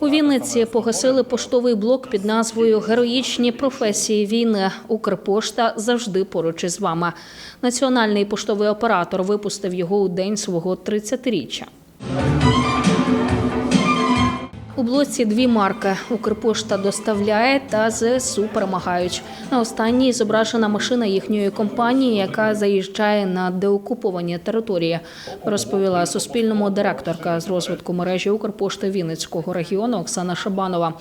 У Вінниці погасили поштовий блок під назвою Героїчні професії війни. Укрпошта завжди поруч із вами. Національний поштовий оператор випустив його у день свого 30-річчя. У блоці дві марки Укрпошта доставляє та ЗСУ перемагають. На останній зображена машина їхньої компанії, яка заїжджає на деокуповані території, розповіла Суспільному директорка з розвитку мережі Укрпошти Вінницького регіону Оксана Шабанова.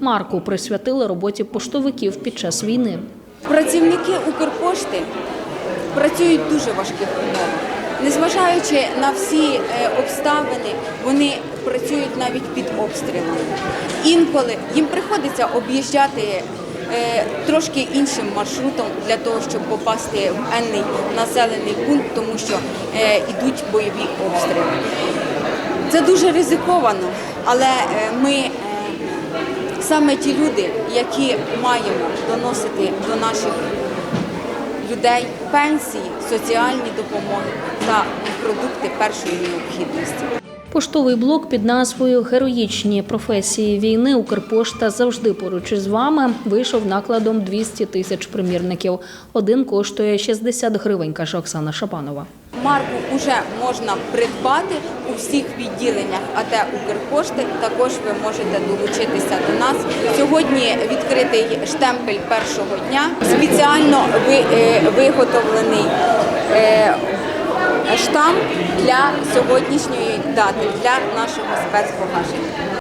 Марку присвятили роботі поштовиків під час війни. Працівники Укрпошти працюють дуже важких умовах. Незважаючи на всі е, обставини, вони працюють навіть під обстрілами. Інколи їм приходиться об'їжджати е, трошки іншим маршрутом для того, щоб попасти в енний населений пункт, тому що е, йдуть бойові обстріли. Це дуже ризиковано, але ми саме ті люди, які маємо доносити до наших людей пенсії, соціальні допомоги та продукти першої необхідності. Поштовий блок під назвою Героїчні професії війни Укрпошта завжди поруч із вами вийшов накладом 200 тисяч примірників. Один коштує 60 гривень, каже Оксана Шабанова. Марку вже можна придбати у всіх відділеннях АТ Укрпошти. Також ви можете долучитися до нас. Сьогодні відкритий штемпель першого дня, спеціально е, виготовлений е, штамп для сьогоднішньої дати для нашого спецпогашення.